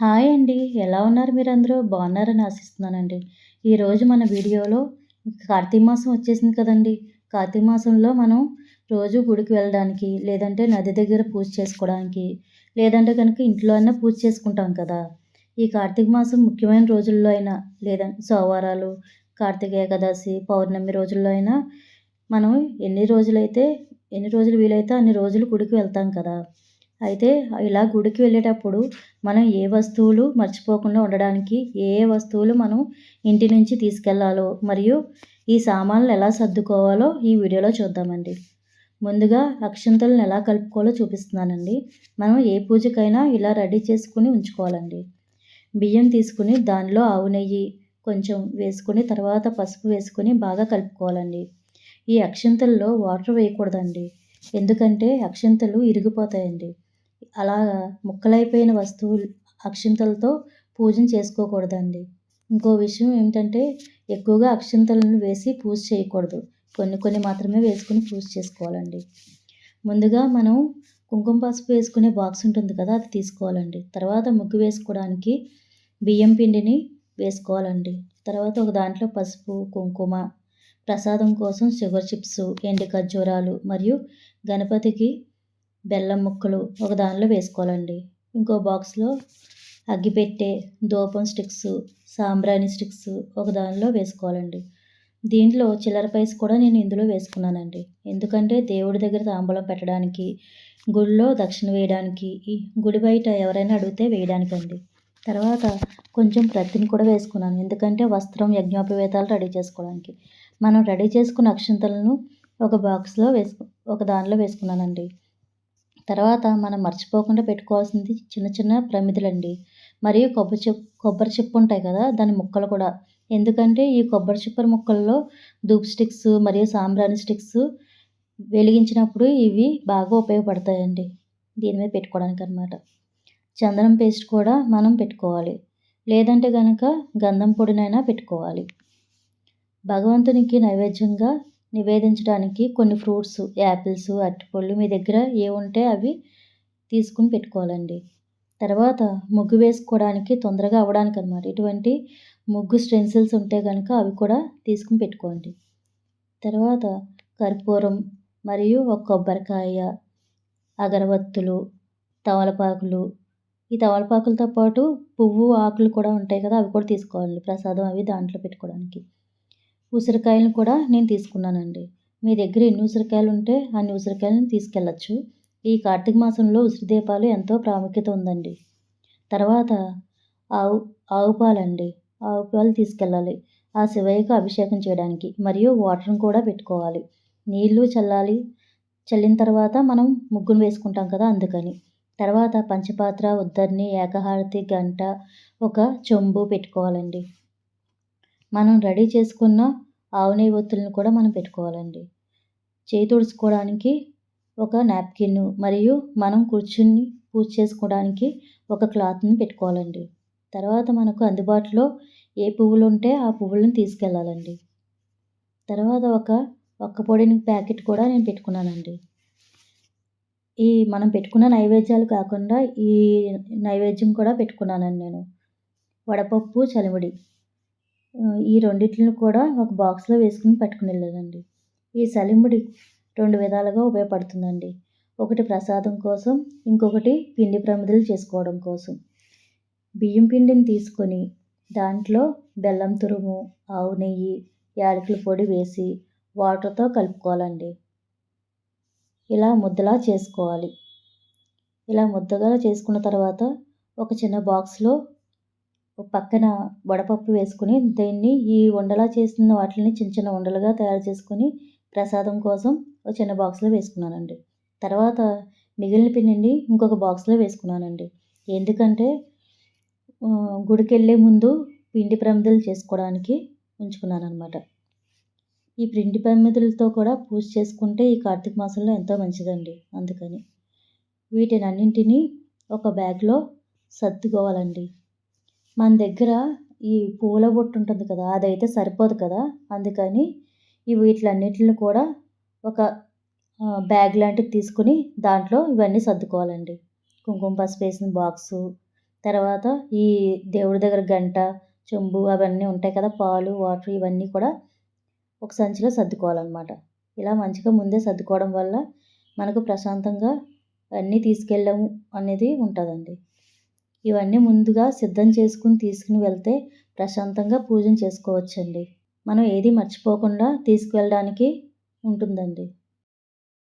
Hi అండి. ఎలా ఉన్నారు మీరందరూ? బాగున్నారని ఆశిస్తున్నానండి. ఈరోజు మన వీడియోలో కార్తీక మాసం వచ్చేసింది కదండి. కార్తీక మాసంలో మనం రోజు గుడికి వెళ్ళడానికి లేదంటే నది దగ్గర పూజ చేసుకోవడానికి లేదంటే కనుక ఇంట్లో అయినా పూజ చేసుకుంటాం కదా. ఈ కార్తీక మాసం ముఖ్యమైన రోజుల్లో అయినా లేదంటే సోమవారాలు కార్తీక ఏకాదశి పౌర్ణమి రోజుల్లో అయినా మనం ఎన్ని రోజులైతే ఎన్ని రోజులు వీలైతే అన్ని రోజులు గుడికి వెళ్తాం కదా. అయితే ఇలా గుడికి వెళ్ళేటప్పుడు మనం ఏ వస్తువులు మర్చిపోకుండా ఉండడానికి ఏ ఏ వస్తువులు మనం ఇంటి నుంచి తీసుకెళ్ళాలో మరియు ఈ సామాన్లు ఎలా సర్దుకోవాలో ఈ వీడియోలో చూద్దామండి. ముందుగా అక్షంతలను ఎలా కలుపుకోవాలో చూపిస్తున్నానండి. మనం ఏ పూజకైనా ఇలా రెడీ చేసుకుని ఉంచుకోవాలండి. బియ్యం తీసుకుని దానిలో ఆవు నెయ్యి కొంచెం వేసుకుని తర్వాత పసుపు వేసుకుని బాగా కలుపుకోవాలండి. ఈ అక్షంతల్లో వాటర్ వేయకూడదండి. ఎందుకంటే అక్షంతలు ఇరిగిపోతాయండి. అలా ముక్కలైపోయిన వస్తువులు అక్షింతలతో పూజను చేసుకోకూడదండి. ఇంకో విషయం ఏమిటంటే ఎక్కువగా అక్షింతలను వేసి పూజ చేయకూడదు. కొన్ని కొన్ని మాత్రమే వేసుకుని పూజ చేసుకోవాలండి. ముందుగా మనం కుంకుమ పసుపు వేసుకునే బాక్స్ ఉంటుంది కదా అది తీసుకోవాలండి. తర్వాత ముగ్గు వేసుకోవడానికి బియ్యం పిండిని వేసుకోవాలండి. తర్వాత ఒక దాంట్లో పసుపు కుంకుమ ప్రసాదం కోసం షుగర్ చిప్స్ ఎండి ఖర్జూరాలు మరియు గణపతికి బెల్లం ముక్కలు ఒక దానిలో వేసుకోవాలండి. ఇంకో బాక్స్లో అగ్గిపెట్టే దూపం స్టిక్స్ సాంబ్రాణి స్టిక్స్ ఒక దానిలో వేసుకోవాలండి. దీంట్లో చిల్లర పైస్ కూడా నేను ఇందులో వేసుకున్నానండి. ఎందుకంటే దేవుడి దగ్గర తాంబూలం పెట్టడానికి గుడిలో దక్షిణ వేయడానికి ఈ గుడి బయట ఎవరైనా అడిగితే వేయడానికండి. తర్వాత కొంచెం ప్రతిని కూడా వేసుకున్నాను. ఎందుకంటే వస్త్రం యజ్ఞోపవేతాలు రెడీ చేసుకోవడానికి. మనం రెడీ చేసుకున్న అక్షంతలను ఒక బాక్స్లో వేసుకు ఒక దానిలో వేసుకున్నానండి. తర్వాత మనం మర్చిపోకుండా పెట్టుకోవాల్సింది చిన్న చిన్న ప్రమిదలండి. మరియు కొబ్బరి చెప్పు కొబ్బరి చెప్పు ఉంటాయి కదా దాని ముక్కలు కూడా. ఎందుకంటే ఈ కొబ్బరి చిప్పర ముక్కల్లో ధూప్ స్టిక్స్ మరియు సాంబ్రాణి స్టిక్స్ వెలిగించినప్పుడు ఇవి బాగా ఉపయోగపడతాయండి. దీని మీద పెట్టుకోవడానికి అనమాట చందనం పేస్ట్ కూడా మనం పెట్టుకోవాలి. లేదంటే కనుక గంధం పొడినైనా పెట్టుకోవాలి. భగవంతునికి నైవేద్యంగా నివేదించడానికి కొన్ని ఫ్రూట్స్ యాపిల్స్ అరటిపళ్ళు మీ దగ్గర ఏ ఉంటే అవి తీసుకుని పెట్టుకోవాలండి. తర్వాత ముగ్గు వేసుకోవడానికి తొందరగా అవ్వడానికి అనమాట ఇటువంటి ముగ్గు స్టెన్సిల్స్ ఉంటే కనుక అవి కూడా తీసుకుని పెట్టుకోండి. తర్వాత కర్పూరం మరియు ఒక కొబ్బరికాయ అగరబత్తులు తమలపాకులు. ఈ తమలపాకులతో పాటు పువ్వు ఆకులు కూడా ఉంటాయి కదా అవి కూడా తీసుకోవాలి ప్రసాదం అవి దాంట్లో పెట్టుకోవడానికి. ఉసిరికాయలను కూడా నేను తీసుకున్నానండి. మీ దగ్గర ఎన్ని ఉసిరికాయలు ఉంటే అన్ని ఉసిరికాయలను తీసుకెళ్ళచ్చు. ఈ కార్తీక మాసంలో ఉసిరి దీపాలు ఎంతో ప్రాముఖ్యత ఉందండి. తర్వాత ఆవు ఆవు పాలండి. ఆవు పాలు తీసుకెళ్ళాలి. ఆ శివయ్యకు అభిషేకం చేయడానికి మరియు వాటర్ని కూడా పెట్టుకోవాలి. నీళ్ళు చల్లాలి. చల్లిన తర్వాత మనం ముగ్గును వేసుకుంటాం కదా అందుకని. తర్వాత పంచపాత్ర ఉద్దరిని ఏకహారతి గంట ఒక చెంబు పెట్టుకోవాలండి. మనం రెడీ చేసుకున్న ఆవు నెయ్యి ఒత్తులను కూడా మనం పెట్టుకోవాలండి. చేయి తుడుచుకోవడానికి ఒక నాప్కిన్ మరియు మనం కూర్చుని పూజ చేసుకోవడానికి ఒక క్లాత్ని పెట్టుకోవాలండి. తర్వాత మనకు అందుబాటులో ఏ పువ్వులు ఉంటే ఆ పువ్వులను తీసుకెళ్ళాలండి తర్వాత ఒక ఒక్క పొడిని ప్యాకెట్ కూడా నేను పెట్టుకున్నానండి. ఈ మనం పెట్టుకున్న నైవేద్యాలు కాకుండా ఈ నైవేద్యం కూడా పెట్టుకున్నానండి నేను. వడపప్పు చలిమిడి. ఈ రెండింటిని కూడా ఒక బాక్స్లో వేసుకుని పట్టుకుని వెళ్ళాలండి. ఈ సలిముడి రెండు విధాలుగా ఉపయోగపడుతుందండి. ఒకటి ప్రసాదం కోసం ఇంకొకటి పిండి ప్రమిదలు చేసుకోవడం కోసం. బియ్యం పిండిని తీసుకొని దాంట్లో బెల్లం తురుము ఆవు నెయ్యి యాలకుల పొడి వేసి వాటర్తో కలుపుకోవాలండి. ఇలా ముద్దలా చేసుకోవాలి. ఇలా ముద్దగా చేసుకున్న తర్వాత ఒక చిన్న బాక్స్లో పక్కన వడపప్పు వేసుకుని దీన్ని ఈ ఉండలా చేసిన వాటిని చిన్న చిన్న ఉండలుగా తయారు చేసుకొని ప్రసాదం కోసం ఒక చిన్న బాక్స్లో వేసుకున్నానండి. తర్వాత మిగిలిన పిండిని ఇంకొక బాక్స్లో వేసుకున్నానండి. ఎందుకంటే గుడికి వెళ్ళే ముందు పిండి ప్రమిదలు చేసుకోవడానికి ఉంచుకున్నాను అనమాట ఈ పిండి ప్రమిదలతో కూడా పూజ చేసుకుంటే ఈ కార్తీక మాసంలో ఎంతో మంచిదండి అందుకని. వీటిని అన్నింటినీ ఒక బ్యాగ్లో సర్దుకోవాలండి. మన దగ్గర ఈ పూల బొట్టు ఉంటుంది కదా అదైతే సరిపోదు కదా? అందుకని ఇవి వీటిలన్నిటిని కూడా ఒక బ్యాగ్ లాంటిది తీసుకుని దాంట్లో ఇవన్నీ సర్దుకోవాలండి. కుంకుమ పసుపు వేసిన బాక్సు తర్వాత ఈ దేవుడి దగ్గర గంట చెంబు అవన్నీ ఉంటాయి కదా పాలు వాటర్ ఇవన్నీ కూడా ఒక సంచిలో సర్దుకోవాలన్నమాట. ఇలా మంచిగా ముందే సర్దుకోవడం వల్ల మనకు ప్రశాంతంగా అన్నీ తీసుకెళ్ళాము అనేది ఉంటుందండి. ఇవన్నీ ముందుగా సిద్ధం చేసుకుని తీసుకుని వెళ్తే ప్రశాంతంగా పూజను చేసుకోవచ్చండి. మనం ఏది మర్చిపోకుండా తీసుకువెళ్ళడానికి ఉంటుందండి.